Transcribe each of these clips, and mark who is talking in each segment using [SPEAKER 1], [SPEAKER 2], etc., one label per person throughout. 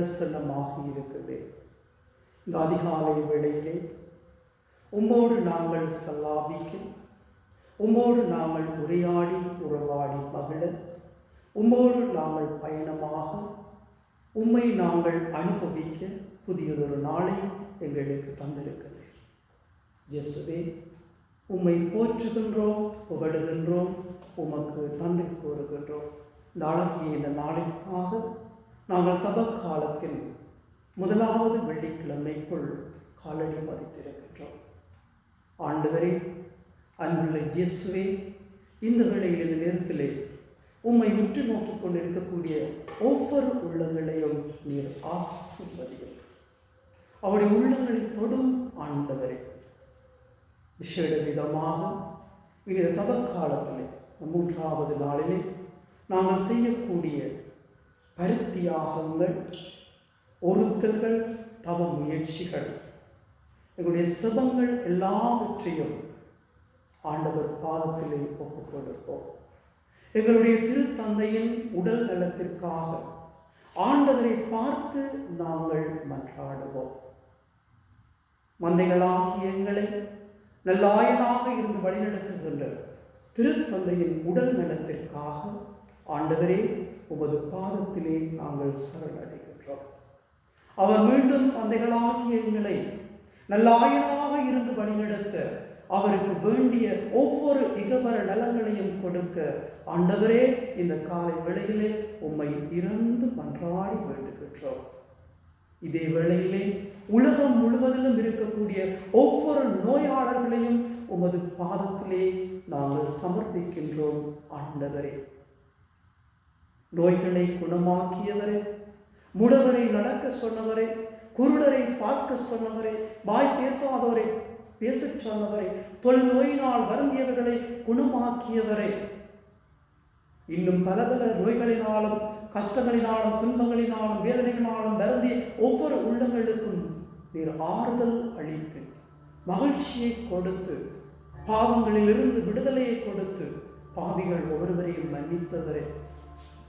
[SPEAKER 1] பிரசன்னமாக இருக்குது. இந்த அதிகாலை வேளையிலே உம்மோடு நாங்கள் சல்லாபிக்க உம்மோடு நாங்கள் உரையாடி உறவாடி மகிழ. உம்மோடு நாங்கள் பயணமாக. உம்மை நாங்கள் அனுபவிக்க புதியதொரு நாளை எங்களுக்கு தந்திருக்கிறேன் ஜெஸ்வே உம்மை போற்றுகின்றோம் புகழுகின்றோம் உமக்கு நன்றி கூறுகின்றோம். இந்த அழகிய இந்த நாளிற்காக நாங்கள் தபக்காலத்தில் முதலாவது வெள்ளிக்கிழமைக்குள் காலடி பதித்திருக்கின்றோம் ஆண்டவரே அன்புள்ள இயேசுவே இந்த வேளையில் இந்த நேரத்திலே உம்மை உற்று நோக்கிக் கொண்டிருக்கக்கூடிய ஒவ்வொரு உள்ளங்களையும் நீர் ஆசிர்வதியும் அவருடைய உள்ளங்களை தொடும் ஆண்டவரே. விசேட விதமாக இந்த தவக்காலத்திலே மூன்றாவது நாளிலே நாங்கள் செய்யக்கூடிய பருத்தியாகங்கள் ஒருத்தர்கள் தவ முயற்சிகள். எங்களுடைய சிவங்கள் எல்லாவற்றையும் ஆண்டவர் பாதத்திலே ஒப்புக் கொடுப்போம் எங்களுடைய திருத்தந்தையின் உடல் நலத்திற்காக ஆண்டவரை பார்த்து நாங்கள் மன்றாடுவோம். மந்தைகளாகிய எங்களை நல்லாயனாக இருந்து வழிநடத்துகின்ற திருத்தந்தையின் உடல் நலத்திற்காக ஆண்டவரே உமது பாதத்திலே நாங்கள் சரணடைகின்றோம். அவர் மீண்டும் தந்தைகளாகிய எங்களை நல்லாயனாக இருந்து வழிநடத்த அவருக்கு வேண்டிய ஒவ்வொரு இகபர நலங்களையும் கொடுக்க ஆண்டவரே இந்த காலை வேளையிலே உம்மை இறந்து மன்றாடி வேண்டுகின்றோம். இதே வேளையிலே உலகம் முழுவதிலும் இருக்கக்கூடிய ஒவ்வொரு நோயாளர்களையும் உமது பாதத்திலே நாங்கள் சமர்ப்பிக்கின்றோம் ஆண்டவரே. நோய்களை குணமாக்கியவரே முடவரை நடக்க சொன்னவரே குருடரை பார்க்க சொன்னவரே வாய் பேசாதவரை பேசச் சொன்னவரே தொல் நோயினால் வருந்தியவர்களை குணமாக்கியவரை. இன்னும் பல பல நோய்களினாலும் கஷ்டங்களினாலும் துன்பங்களினாலும் வேதனைகளினாலும் வருந்திய ஒவ்வொரு உள்ளங்களுக்கும் நீர் ஆறுதல் அளித்து மகிழ்ச்சியை கொடுத்து பாவங்களிலிருந்து விடுதலையை கொடுத்து பாவிகள் ஒவ்வொருவரையும் மன்னித்தவரே.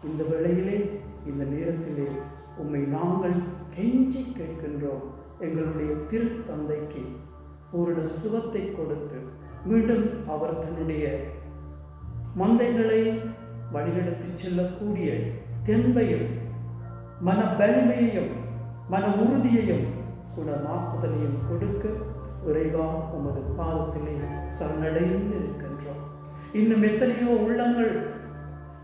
[SPEAKER 1] இந்த வேளையிலே இந்த நேரத்திலே உம்மை நாங்கள் கெஞ்சி கேட்கின்றோம். எங்களுடைய திருத்தந்தைக்கு பூரண சுகத்தை கொடுத்து மீண்டும் அவர் தன்னுடைய மந்தைகளை வழிநடத்தி செல்லக்கூடிய தென்பையும் மன பலிமையையும் மன உறுதியையும் குணமாக்குதலையும் கொடுக்க இறைவா உமது பாதத்திலே சரணடைந்து இருக்கின்றோம் இன்னும் எத்தனையோ உள்ளங்கள்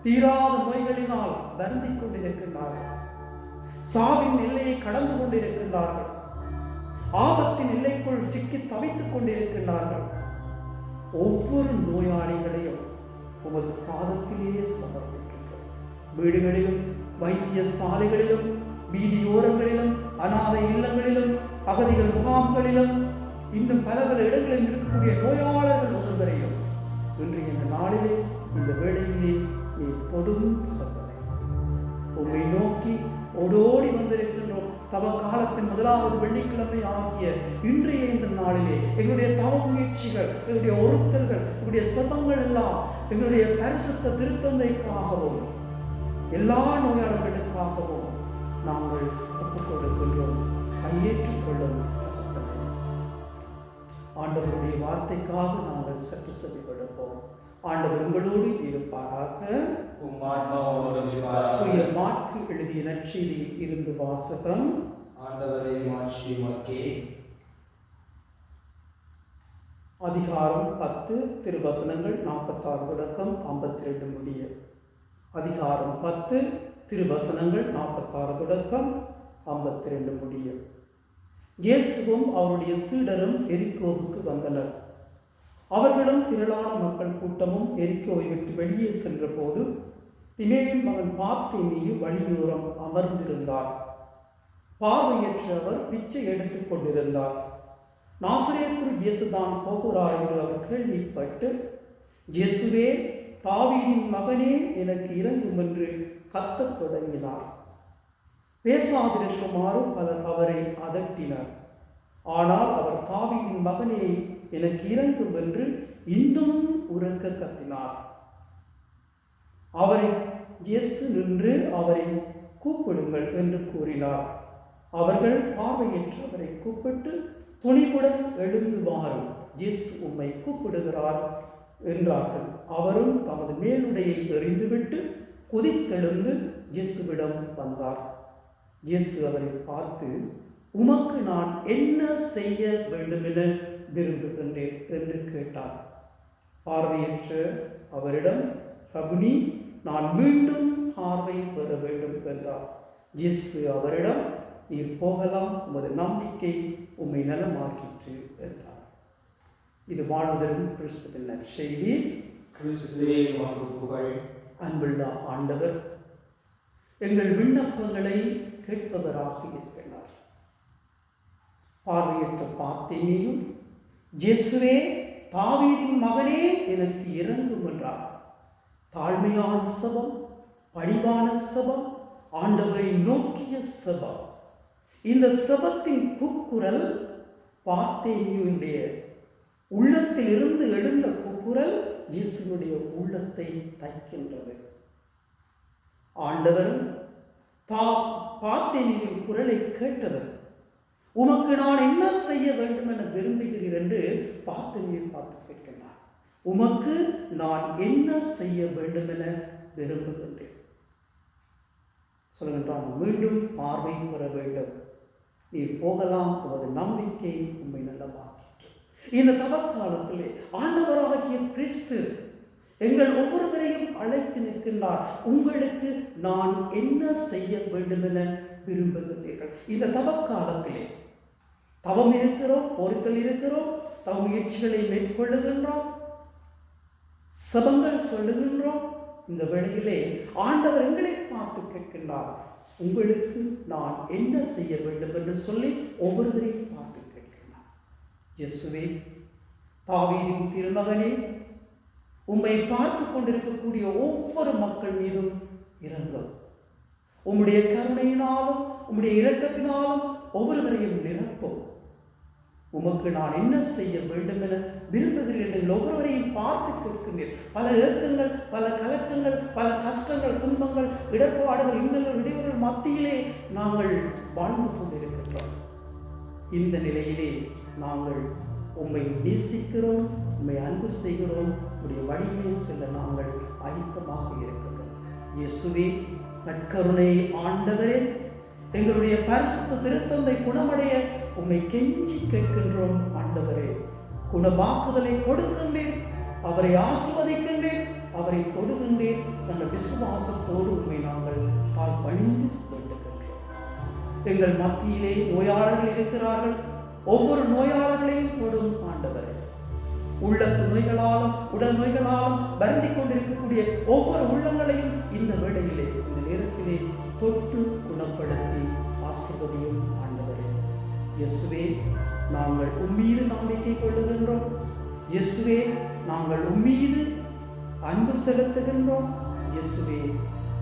[SPEAKER 1] தீராத நோய்களினால் வருந்திக் கொண்டிருக்கின்றார்கள். சாவின் எல்லையை கடந்து கொண்டிருக்கின்றார்கள். ஆபத்தின் எல்லைக்குள் சிக்கி தவித்துக் கொண்டிருக்கின்றார்கள். ஒவ்வொரு நோயாளிகளையும் உமது பாதத்திலேயே சமர்ப்பிக்கின்றோம். வீடுகளிலும் வைத்திய சாலைகளிலும் வீதியோரங்களிலும் அநாதை இல்லங்களிலும் அகதிகள் முகாம்களிலும் இன்னும் பல பல இடங்களில் இருக்கக்கூடிய நோயாளர்கள் ஒருவரையும் இன்று இந்த நாளிலே இந்த வேளையிலே நீ தொடும் உம்மை நோக்கி ஓடோடி வந்திருக்கின்றோம் தவ காலத்தின் முதலாவது வெள்ளிக்கிழமை ஆகிய இன்றைய இந்த நாளிலே எங்களுடைய தவ முயற்சிகள் எங்களுடைய ஒருத்தல்கள் எங்களுடைய சபங்கள் எல்லாம் எங்களுடைய பரிசுத்த திருத்தந்தைக்காகவும் எல்லா நோயாளர்களுக்காகவும் நாங்கள் ஒப்புக் கொடுக்கின்றோம் கையேற்றுக் ஆண்டவருடைய வார்த்தைக்காக நாங்கள் சற்று செவி கொடுப்போம் ஆண்டவர் உங்களோடு இருப்பாராக
[SPEAKER 2] உம் ஆன்மாவோடும் இருப்பாராக.
[SPEAKER 1] தூய மாற்கு எழுதிய நற்செய்தியில் இருந்து வாசகம்
[SPEAKER 2] ஆண்டவரே மாட்சி உமக்கே.
[SPEAKER 1] அதிகாரம் பத்து திருவசனங்கள் நாற்பத்தாறு தொடக்கம் ஐம்பத்தி ரெண்டு முடிய அதிகாரம் பத்து திருவசனங்கள் நாற்பத்தாறு தொடக்கம் ஐம்பத்தி ரெண்டு முடிய இயேசுவும் அவருடைய சீடரும் எரிக்கோவுக்கு வந்தனர் அவர்களும் திரளான மக்கள் கூட்டமும் எரிக்கோவை விட்டு வெளியே சென்றபோது திமேயின் மகன் பார்த்தேமியு வழியோரம் அமர்ந்திருந்தார். பார்வையற்ற அவர் பிச்சை எடுத்துக் கொண்டிருந்தார். நாசரேத்து இயேசுதான் போகிறார் என்று அவர் கேள்விப்பட்டு இயேசுவே தாவீதின் மகனே எனக்கு இறங்கும் என்று கத்தத் தொடங்கினார். பேசாதிருக்குமாறு பலர் அவரை அதட்டினர். ஆனால் அவர் தாவியின் மகனே எனக்கு இறங்கும் என்று இன்னும் உறக்க கத்தினார். அவரை இயேசு நின்று அவரை கூப்பிடுங்கள் என்று கூறினார். அவர்கள் பார்வையற்று அவரை கூப்பிட்டு துணிவுடன் எழுந்து வாரும். இயேசு உம்மை கூப்பிடுகிறார் என்றார்கள். அவரும் தமது மேலுடையை எறிந்துவிட்டு குதித்தெழுந்து இயேசுவிடம் வந்தார். இயேசு அவரை பார்த்து உமக்கு நான் என்ன செய்ய வேண்டுமென விரும்புகின்றேன் என்று கேட்டார். பார்வையற்ற அவரிடம் ரகுனி நான் மீண்டும் பார்வை பெற வேண்டும் என்றார். இயேசு அவரிடம் நீர் போகலாம் உமது நம்பிக்கை உம்மை நலமாக்கிற்று என்றார். இது வாழ்வதற்கு கிறிஸ்துவின் நற்செய்தி
[SPEAKER 2] கிறிஸ்துவே புகழ்.
[SPEAKER 1] அன்புள்ள ஆண்டவர் எங்கள் விண்ணப்பங்களை கேட்பவராக இருக்கிறார். பார்வையற்ற பார்த்தேனையும் இயேசுவே தாவீதின் மகனே எனக்கு இறங்கும் என்றார். தாழ்மையான சபம் பணிவான சபம் ஆண்டவரை நோக்கிய சபம். இந்த சபத்தின் கூக்குரல் பார்த்தேனியுடைய உள்ளத்திலிருந்து எழுந்த கூக்குரல் இயேசுனுடைய உள்ளத்தை தைக்கின்றது. ஆண்டவர் தா பார்த்தேனியின் குரலை கேட்டவர் உமக்கு நான் என்ன செய்ய வேண்டும் என்று பார்த்தேனியை பார்த்து கேட்கின்றார். உமக்கு நான் என்ன செய்ய வேண்டும் என விரும்புகின்றேன் சொல்கின்றான் மீண்டும் பார்வை பெற வேண்டும். நீர் போகலாம் உமது நம்பிக்கை உண்மை நல்லமாக்கிற்று இந்த தவக்காலத்திலே ஆண்டவராகிய கிறிஸ்து எங்கள் ஒவ்வொருவரையும் அழைத்து நிற்கின்றார். உங்களுக்கு நான் என்ன செய்ய வேண்டும் என விரும்புகின்றீர்கள்? இந்த தவக்காலத்திலே தவம் இருக்கிறோம் பொறுத்தல் இருக்கிறோம் தவ முயற்சிகளை மேற்கொள்ளுகின்றோம் சபங்கள் சொல்லுகின்றோம். இந்த வேளையிலே ஆண்டவர் எங்களை பார்த்து கேட்கின்றார். உங்களுக்கு நான் என்ன செய்ய வேண்டும் என்று சொல்லி ஒவ்வொருவரையும் பார்த்து கேட்கின்றார். இயேசுவே தாவீரின் திருமகனே உம்மை பார்த்து கொண்டிருக்கக்கூடிய ஒவ்வொரு மக்கள் மீதும் இறங்கும் உம்முடைய கருணையினாலும் உம்முடைய இரக்கத்தினாலும் ஒவ்வொருவரையும் நிரப்பும். உமக்கு நான் என்ன செய்ய வேண்டும் என விரும்புகிறேன் என்று ஒவ்வொருவரையும் பார்த்து கேட்கின்றேன் பல ஏக்கங்கள் பல கலக்கங்கள் பல கஷ்டங்கள் துன்பங்கள் இடர்பாடுகள் இன்னல்கள் இடையூறுகள் மத்தியிலே நாங்கள் வாழ்ந்து கொண்டிருக்கின்றோம். இந்த நிலையிலே நாங்கள் உம்மை நேசிக்கிறோம் உம்மை அன்பு செய்கிறோம். உடைய வழியிலே செல்ல நாங்கள் ஆயத்தமாக இருக்கின்றோம். இயேசுவே நற்கருணை ஆண்டவரே எங்களுடைய பரிசுத்த திருத்தந்தை குணமடைய உம்மை கெஞ்சி கேட்கின்றோம் ஆண்டவரே. குணமாக்குதலை கொடுக்கின்றேன் அவரை ஆசிர்வதிக்கின்றேன் அவரை தொடுகின்றேன் அந்த விசுவாசத்தோடு உண்மை நாங்கள் பால் பணிந்து வேண்டுகின்றோம். எங்கள் மத்தியிலே நோயாளர்கள் இருக்கிறார்கள். ஒவ்வொரு நோயாளர்களையும் தொடும் ஆண்டவரே. உள்ளத்து நோய்களாலும் உடல் நோய்களாலும் வருந்தி கொண்டிருக்கக்கூடிய ஒவ்வொரு உள்ளங்களையும் இந்த வேளையிலே இந்த நேரத்திலே தொட்டு குணப்படுத்தி ஆசிர்வதியும் ஆண்டு இயேசுவே நாங்கள் உம்மீது நம்பிக்கை கொள்ளுகின்றோம். இயேசுவே நாங்கள் உம்மீது அன்பு செலுத்துகின்றோம். இயேசுவே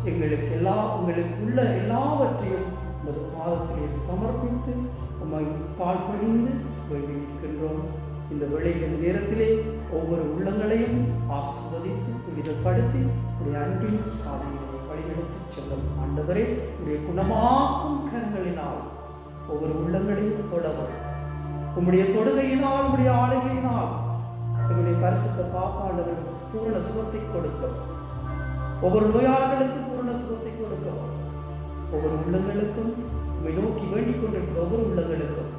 [SPEAKER 1] எங்களுக்கு எல்லா உங்களுக்கு உள்ள எல்லாவற்றையும் உமது பாதத்திலே சமர்ப்பித்து உமை பால் பணிந்து நிற்கின்றோம் இந்த வேளையில் நேரத்திலே ஒவ்வொரு உள்ளங்களையும் ஆஸ்வதித்து புனிதப்படுத்தி உடைய அன்பின் பாதையிலே வழிநடத்தி செல்லும் ஆண்டவரே உடைய குணமாக்கும் கரங்களினால் ஒவ்வொரு உள்ளங்களையும் தொடவும் உம்முடைய தொடுகையினால் உம்முடைய ஆளுகையினால் எங்களுடைய பரிசுத்த பாப்பாளர்கள் பூர்ண சுகத்தை கொடுக்கும். ஒவ்வொரு நோயாளர்களுக்கு பூர்ண சுகத்தை கொடுக்கும். ஒவ்வொரு உள்ளங்களுக்கும் உண்மை நோக்கி வேண்டிக் கொண்டிருக்கிற ஒவ்வொரு உள்ளங்களுக்கும்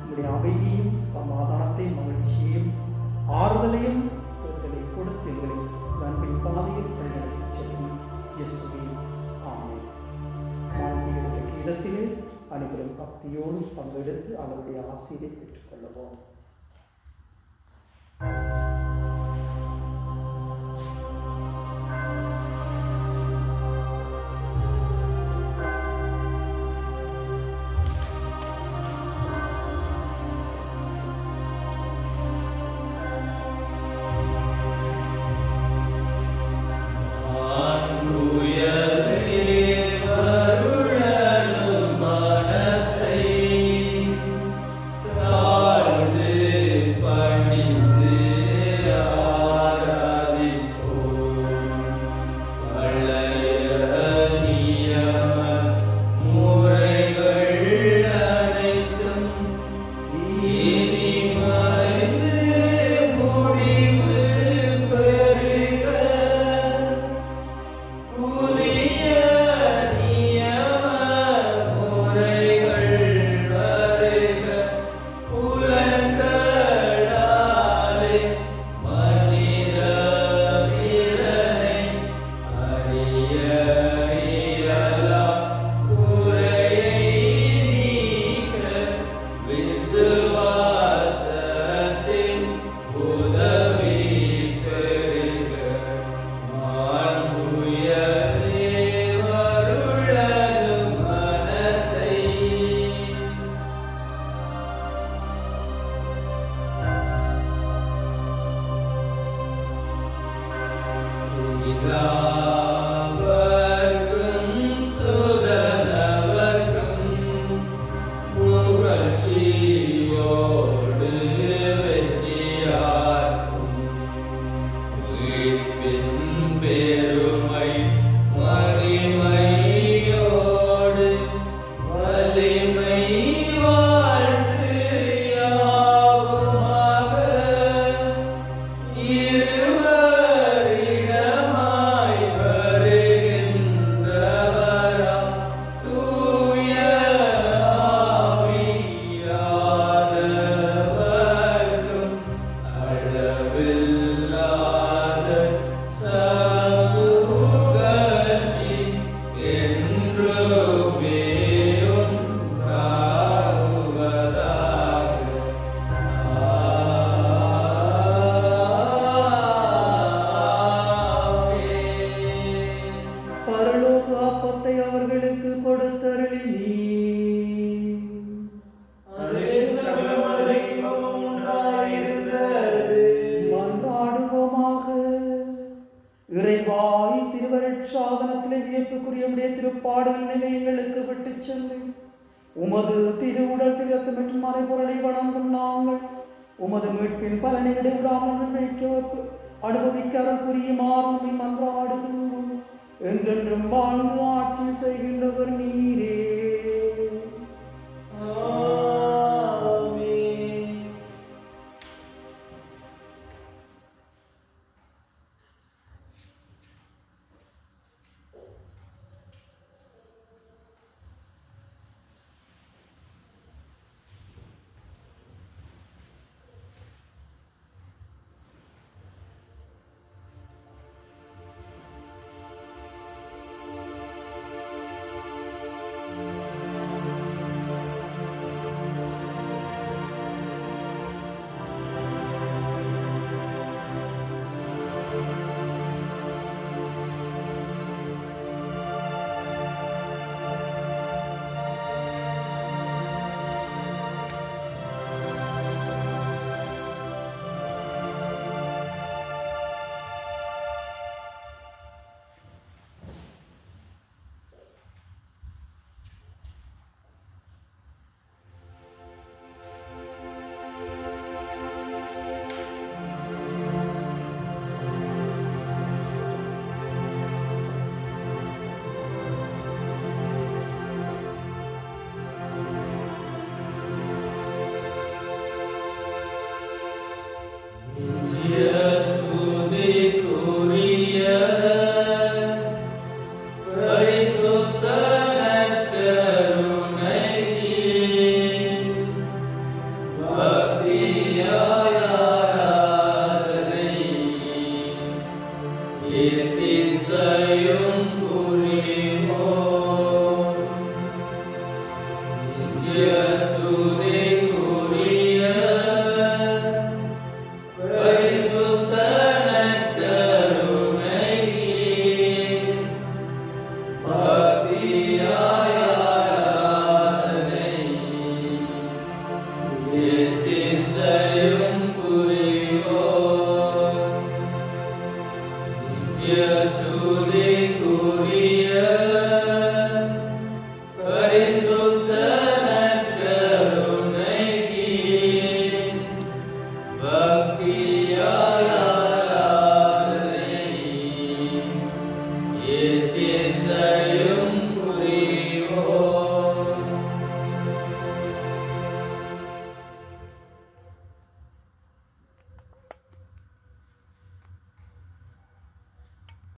[SPEAKER 1] உங்களுடைய அமைதியும் சமாதானத்தையும் மகிழ்ச்சியையும் ஆறுதலையும் எங்களை கொடுத்து எங்களை நண்பின் பாதையில் வழிநடத்தி செல்லும். இயேசுவே ஆமே இடத்திலே அனைவரும் பக்தியோடு பங்கெடுத்து அவருடைய ஆசீரை பெற்றுக்கொள்ளுவோம். பாடுகின்றவை எங்களுக்கு விட்டு சென்று உமது திருவுடல் திறத்து மற்றும் மறைபொருளை வணங்கும் நாங்கள் உமது மீட்பின் பலனை இடைவிடாமல் வைக்க அனுபவிக்க அருள் புரியுமாறும் மன்றாடுகின்றோம். என்றென்றும் வாழ்ந்து ஆட்சி செய்கின்றவர் நீரே.
[SPEAKER 2] It is a
[SPEAKER 3] Yes, to thee.